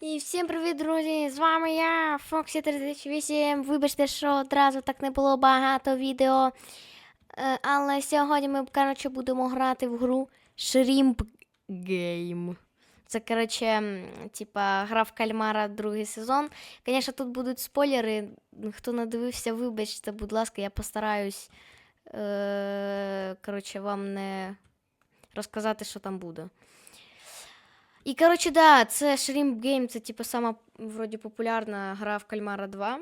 І всім привіт, друзі! З вами я, Фоксі 38. Вибачте, що одразу так не було багато відео. Е, Але сьогодні ми, коротше, будемо грати в гру Shrimp Game. Це, коротше, типа гра в кальмара другий сезон. Звісно, тут будуть спойлери. Хто не дивився, вибачте, будь ласка, я постараюсь е, коротше, вам не розказати, що там буде. І, коротше, да, це Shrimp Game, це типу сама вроді популярна гра в Кальмара 2.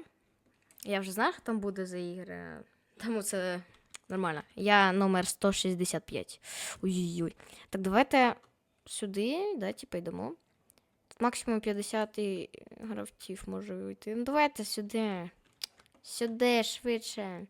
Я вже знаю, що там буде за ігри. Тому це нормально. Я номер 165. Ой-ой-ой. Так, давайте сюди, да, типу. Тут максимум 50 гравців може вийти. Ну, давайте сюди. Сюди, швидше.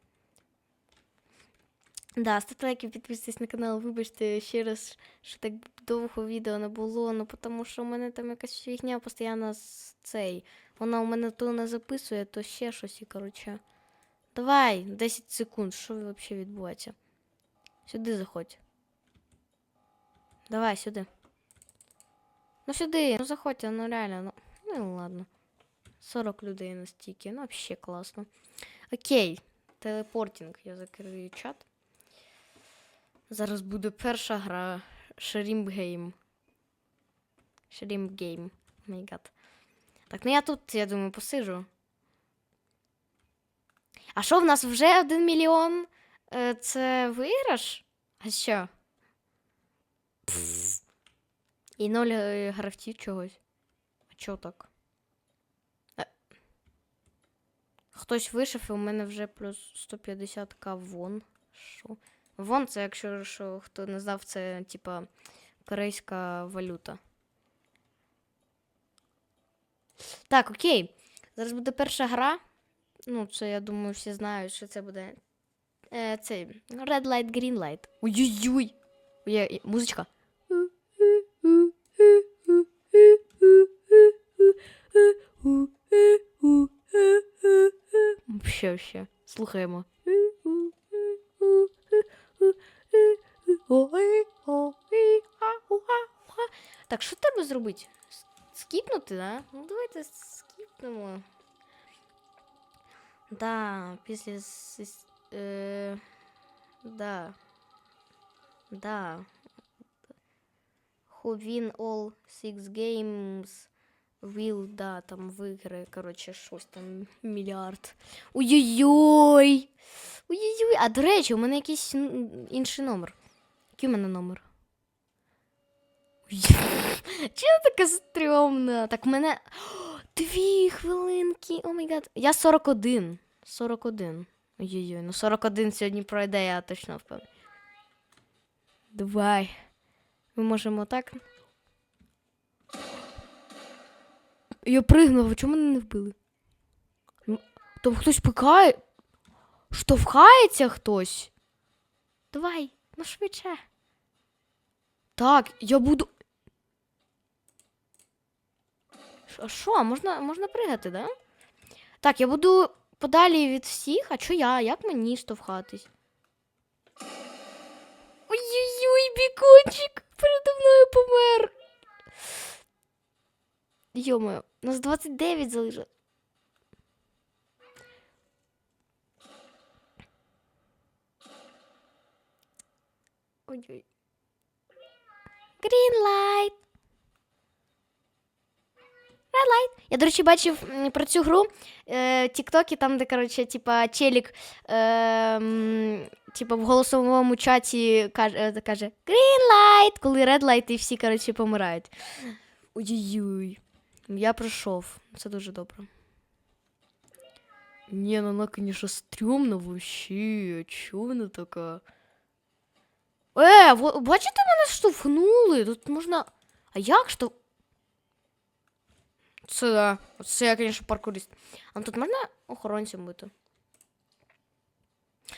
Да, ставте лайки, підписуйтесь на канал, вибачте ще раз, що так довго відео не було, ну тому що у мене там якась фігня постійно з цей. Вона у мене то не записує, то ще щось і коротше. Давай, 10 секунд, що взагалі відбувається? Сюди заходь. Давай, сюди. Ну сюди, ну заходьте, ну реально, ну, ну ладно. 40 людей настільки, ну взагалі класно. Окей, телепортинг, я закрию чат. Зараз буде перша гра Shrimp Game. Shrimp Game. Май гад. Так, ну я тут, я думаю, посижу. А що в нас вже один мільйон? Е, Це виграш? А що? І ноль е, гравців чогось. А чого так? Е. Хтось вийшов, і у мене вже плюс 150к вон. Що? Вон це, якщо що, хто не знав, це типа корейська валюта. Так, окей. Зараз буде перша гра. Ну, це я думаю, всі знають, що це буде. Е, цей Red Light, Green Light. Ой-ой-ой. Є, музичка. Вообще, вообще. Слухаємо. Так, що треба зробити? Скіпнути, да? Ну, давайте скіпнемо. Да, після. Е, да. Да. Who win all six games will, да, там виграє, коротше, щось там мільярд. Ой-ой-ой! Ой-ой-ой! А до речі, у мене якийсь інший номер. Який у мене номер? Чого така стрьомна? Так, в мене. Дві хвилинки. О май гад. Я 41. 41. Ой-ой-ой, ну 41 сьогодні пройде, я точно впевнений. Давай. Ми можемо так. Я пригнув, а чому мене не вбили? Ну, Там хтось пикає. Штовхається хтось. Давай, ну швидше. Так, я буду. А що, можна, можна пригати, да? Так, я буду подалі від всіх, а чо я? Як мені штовхатись? Ой-ой-ой, бікончик передо мною помер. Йомо, нас 29 залишилось. Ой-ой. Green light. Red light. Я, до речі, бачив про цю гру е, тіктоки, там, де, коротше, типа, челік е, типа, в голосовому чаті каже, каже Green light, коли red light і всі, коротше, помирають. Ой-ой-ой. Я пройшов. Це дуже добре. Ні, ну вона, конечно, стрьомна вообще. Чого вона така? Е, во- бачите, мене штовхнули. Тут можна. А як що? Це, це я, звісно, паркурист. А тут можна охоронцем бути?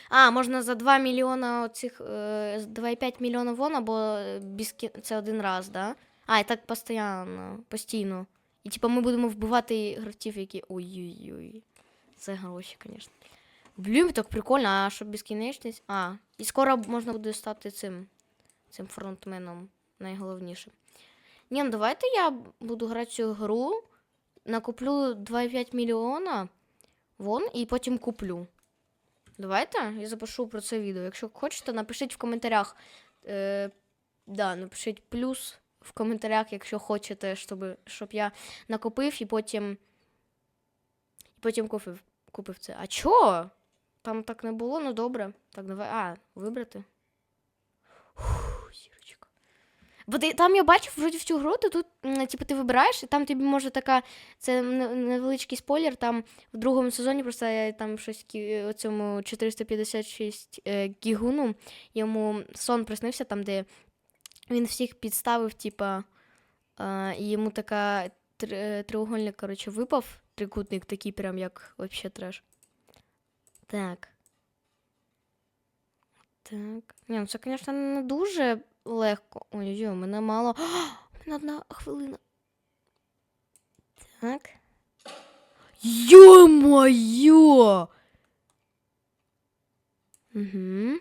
А, можна за 2 мільйона оцих, е, 2,5 мільйона вон, або без кі- це один раз, да? А, і так постійно, постійно. І типу ми будемо вбивати гравців, які. Ой-ой-ой. Це гроші, звісно. Блін, так прикольно, а що безкінечність? А, і скоро можна буде стати цим, цим фронтменом найголовнішим. Ні, ну давайте я буду грати цю гру. накуплю 2,5 мільйона вон і потім куплю. Давайте я запишу про це відео. Якщо хочете, напишіть в коментарях. Е, да, напишіть плюс в коментарях, якщо хочете, щоб, щоб я накопив і потім. І потім купив, купив це. А чо? Там так не було, ну добре. Так, давай. А, вибрати. Бо ти, там я бачив вроді в цю гру, ти тут, типу, ти вибираєш, і там тобі може така. Це невеличкий спойлер. Там в другому сезоні просто я там щось кі- цьому 456 е, гігуну. Йому сон приснився там, де він всіх підставив, типа, е, йому така тр- е, треугольник, коротше, випав. Трикутник такий, прям як вообще треш. Так. Так. Ні, ну це, звісно, не дуже легко. Ой-ой, у мене мало. У мене одна хвилина. Так. Ё-моё! Угу.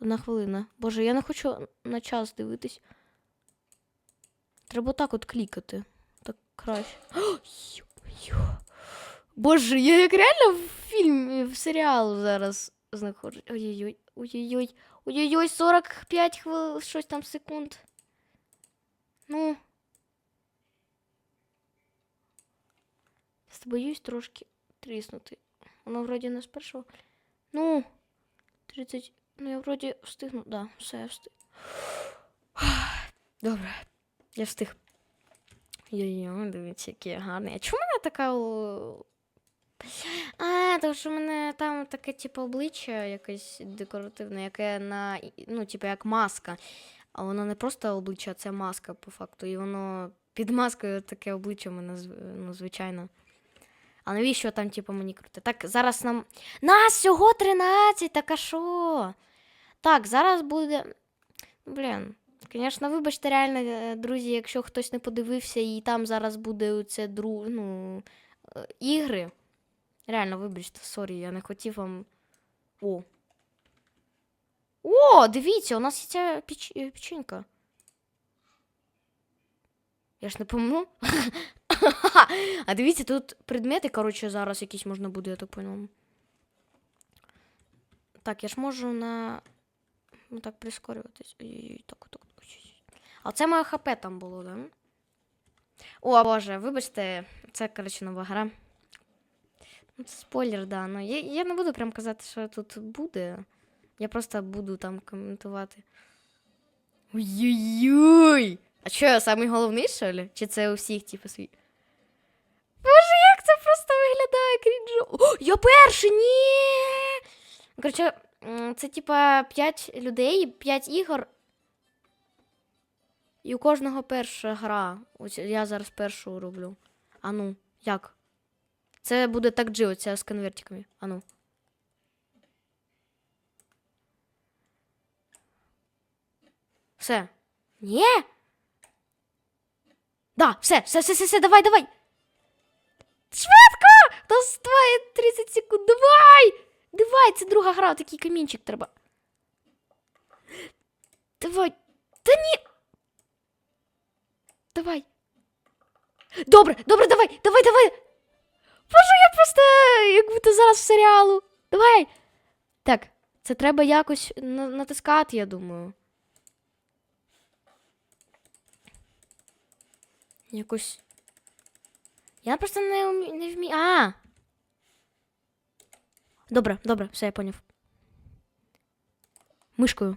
Одна хвилина. Боже, я не хочу на час дивитись. Треба так от клікати. Так краще. О, ё-моё. Боже, я як реально в фільмі, в серіал зараз знаходжусь. Ой-ой-ой, ой-ой-ой, ой-ой-ой, 45 хвилин, щось там секунд. Ну. Боюсь трошки тріснути. Воно вроді не з першого. Ну, 30. Ну, я вроді встигну. Да, все, я встиг. Добре, я встиг. Йой-йой, дивіться, які я гарний. А чому в мене така. А, тому що в мене там таке, типу, обличчя якесь декоративне, яке на. Ну, типу, як маска. А воно не просто обличчя, а це маска по факту. І воно під маскою таке обличчя в мене ну, звичайно. А навіщо там, типу, мені крути? Так, зараз нам. Нас всього 13, так а що? Так, зараз буде. Блін. Звісно, вибачте, реально, е, друзі, якщо хтось не подивився, і там зараз буде це дру... ну, е, ігри. Реально, вибачте, сорі, я не хотів вам. О. О, дивіться, у нас є ця піч... е, печенька. Я ж не помню. а дивіться, тут предмети, коротше, зараз якісь можна буде, я так поняла. Так, я ж можу на. Ну так прискорюватись. Ой-ой-ой, так, так. А це моє ХП там було, да? О, боже, вибачте, це, коротше, нова гра. Ну, це спойлер, да. Ну, я, я не буду прям казати, що тут буде. Я просто буду там коментувати. Ой-ой-ой! А що, я самий головний, що ли? Чи це у всіх, типу, свій? Боже, як це просто виглядає крінжо. О, я перший! Ні! Коротше, це типа 5 людей, 5 ігор. І у кожного перша гра. Ось я зараз першу роблю. А ну, як? Це буде так джи, оця з конвертиками. А ну. Все. Ні? Да, все, все, все, все, все, давай, давай. Швидко! Стой, 30 секунд, давай! Давай, це друга гра, такий камінчик треба. Давай. Та ні. Давай. Добре, добре, давай, давай, давай. Боже, я просто як будто зараз в серіалу. Давай. Так, це треба якось натискати, я думаю. Якось. Я просто не, умі... не вмію. А. Добре, добре, все, я поняв. Мишкою.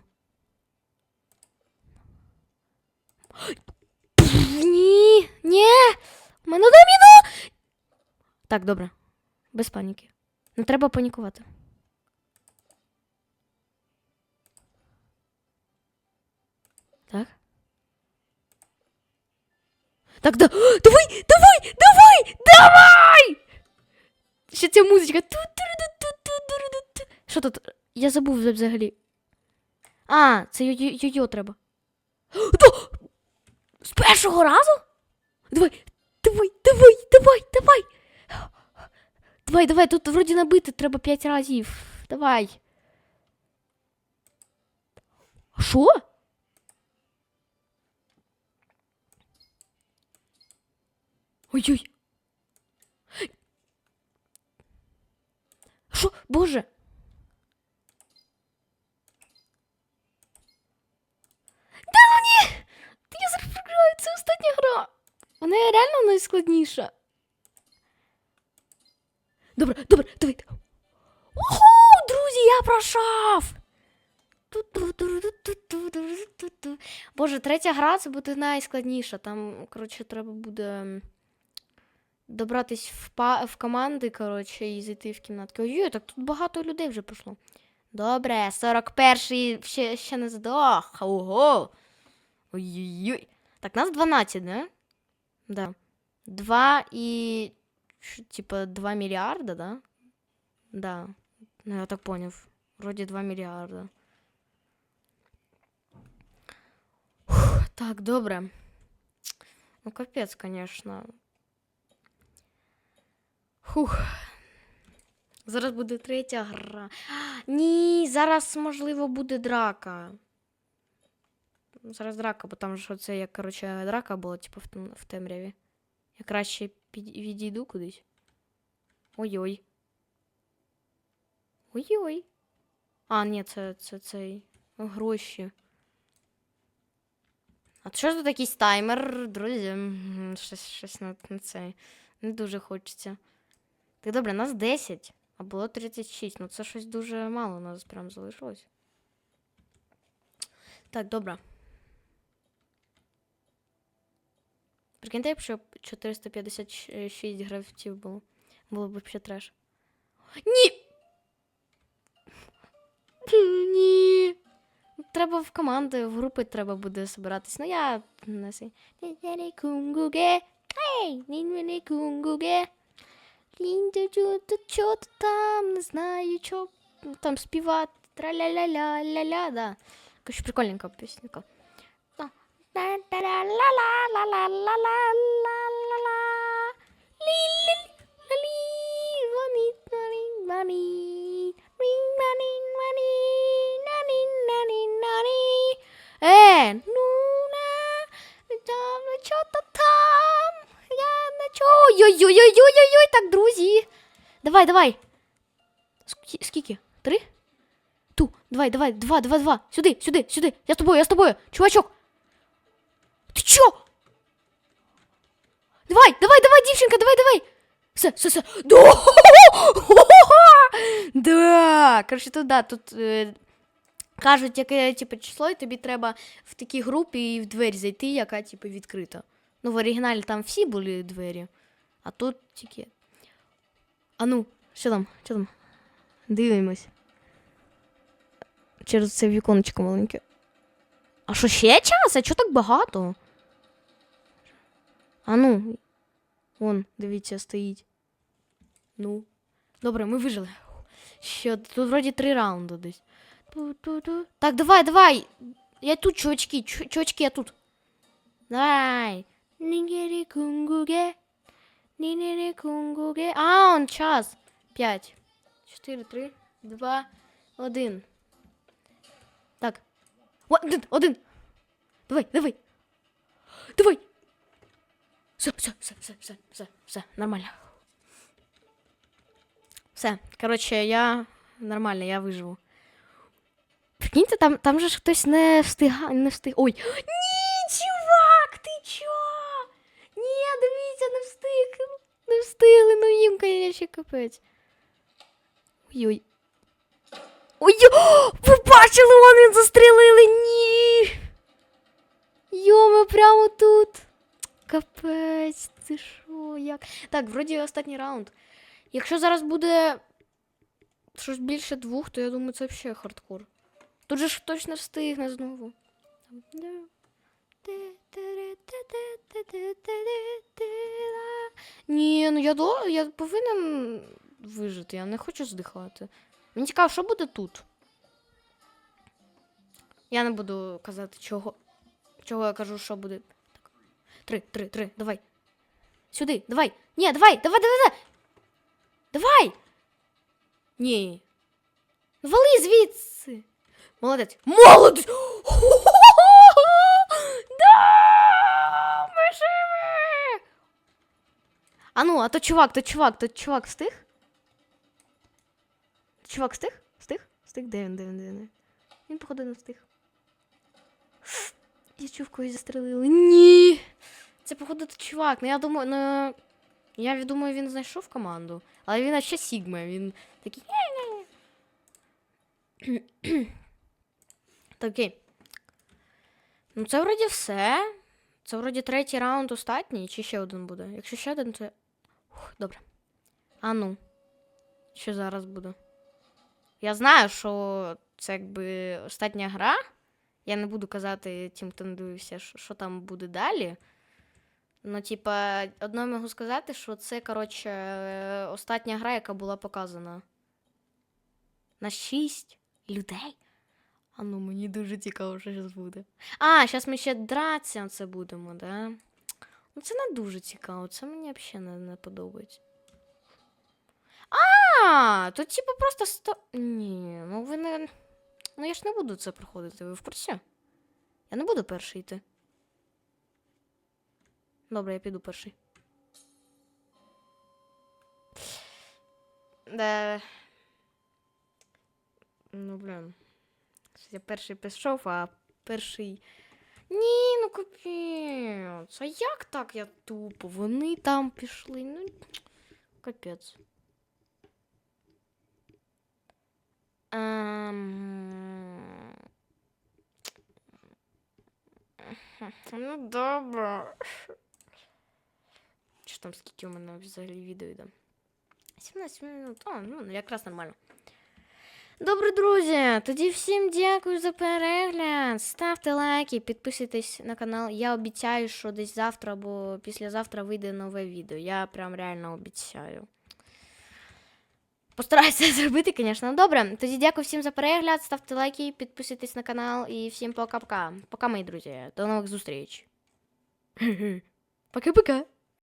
Ні, ні. У мене доміно. Так, добре. Без паніки. Не треба панікувати. Так. Так, да. Давай, давай, давай, давай! Ще ця музичка. Що тут? Я забув взагалі. А, це йо- йо- треба. З першого разу? Давай, давай, давай, давай, давай. Давай, давай, тут вроде набити треба 5 разів. Давай. Шо? Ой-ой. Шо? Боже. Да ну ні! Я зараз програю, це остання гра. Вона реально найскладніша. Добре, добре, давайте. Уху, друзі, я пройшов! Боже, третя гра це буде найскладніша. Там, коротше, треба буде добратись в, па- в команди, коротше, і зайти в кімнатки. Ой, так тут багато людей вже пройшло. Добре, 41-й ще, ще не здох. Ого. Ой-ой-ой. Так, нас 12, да? Да. 2 і. ш- Типа 2 мільярда, да? Да. Ну, я так поняв. Вроді 2 мільярда. Фух, так, добре. Ну, капець, конечно. Фух. Зараз буде третя гра. Ні, зараз, можливо, буде драка. Зараз драка, бо там ж оце як, коротше, драка була, типу, в, тем- в темряві. Я краще відійду кудись. Ой-ой. Ой-ой. А, ні, це, це цей. Гроші. А що тут якийсь таймер, друзі? Щось, щось на, на це. Не дуже хочеться. Так добре, нас 10, а було 36. Ну це щось дуже мало у нас прям залишилось. Так, добре. Прикиньте, якщо б 456 гравців було. Було б ще треш. Ні! Ні. Треба в команди, в групи треба буде збиратись. Ну я не сі. Кунгуге. Ей, ні-ні-ні, кунгуге. Лін-тю-тю-тю, Чо ти там, не знаю, що там співати. Тра-ля-ля-ля-ля-ля, да. Короче, прикольненька пісенька. Е, ну на, то там? Я на чо? Ой-ой-ой-ой-ой-ой, так, друзі. Давай, давай. Скі- Скільки? Три? Ту, давай, давай, два, два, два. Сюди, сюди, сюди. Я з тобою, я з тобою. Чувачок. Ти чо? Давай, давай, давай, дівчинка, давай, давай. Все, все, все. Да! да. Коротше, тут, да, тут е, кажуть, яке типу, число, і тобі треба в такій групі і в двері зайти, яка типу, відкрита. Ну, в оригіналі там всі були двері, а тут тільки. А ну, що там? Що там? Дивимось. Через це віконечко маленьке. А що ще час? А чого так багато? А ну. Вон, дивіться, стоїть. Ну. Добре, ми вижили. Ще тут вроді три раунди десь. Ту-ту-ту. Так, давай, давай. Я тут, чувачки, чу- чувачки, я тут. Давай. Нігері кунгуге. Нігері кунгуге. А, он час. П'ять. Чотири, три, два, один. Так. Один, один. Давай, давай. Давай. Все, все, все, все, все, все, все, нормально. Все, коротше, я нормально, я виживу. Прикиньте, там, там же ж хтось не встига, не встиг. Ой. Ні, чувак, ти чо? Ні, дивіться, не встиг. Не встигли, ну їм, конечно, капець. Ой-ой. Ой, ви бачили, вон він застрелили, ні. Йоми, прямо тут. Капець, ти що, як? Так, вроді останній раунд. Якщо зараз буде щось більше двох, то я думаю, це взагалі хардкор. Тут же ж точно встигне знову. Ні, ну я до я повинен вижити, я не хочу здихати. Мені цікаво, що буде тут. Я не буду казати, чого. Чого я кажу, що буде. Три, три, три, давай. Сюди, давай. Ні, давай, давай, давай, давай. Давай. Ні. Вали звідси. Молодець. Молодець! Да! Ми живі! ну, а то чувак, то чувак, то чувак встиг? Чувак встиг? Встиг? Встиг? Де він, де він, де він? Він, походу, не встиг. Я чув когось застрелили. Ні. Це, походу, чувак. Ну я думаю, ну. Я думаю, він знайшов команду. Але він ще Сігма, він такий. Та окей. Ну, це вроді все. Це вроді третій раунд остатній, чи ще один буде? Якщо ще один, то. Ух, добре. А ну. Що зараз буде? Я знаю, що це якби остання гра. Я не буду казати тим, хто не дивився, що там буде далі. Ну, типа, одно можу сказати, що це, коротше, остання гра, яка була показана. На шість людей. А ну, мені дуже цікаво, що зараз буде. А, зараз ми ще дратися це будемо, да? Ну, це не дуже цікаво, це мені взагалі не, не подобається. А, тут типу просто сто. Ні, ну ви не. Ну я ж не буду це проходити, ви в курсі? Я не буду перший йти. Добре, я піду перший. Да. Ну, блін. Я перший пішов, а перший. Ні, ну капець. А як так я тупо? Вони там пішли. Ну, капець. Ем... Ну, добре. Чи там скільки у мене взагалі відео йде? 17 минут. А, ну, якраз нормально. Добре, друзі. Тоді всім дякую за перегляд. Ставте лайки, підписуйтесь на канал. Я обіцяю, що десь завтра або післязавтра вийде нове відео. Я прям реально обіцяю. Постараюся це зробити, звісно. Добре, тоді дякую всім за перегляд. Ставте лайки, підписуйтесь на канал і всім пока-пока. Пока, мої друзі. До нових зустріч. Пока-пока.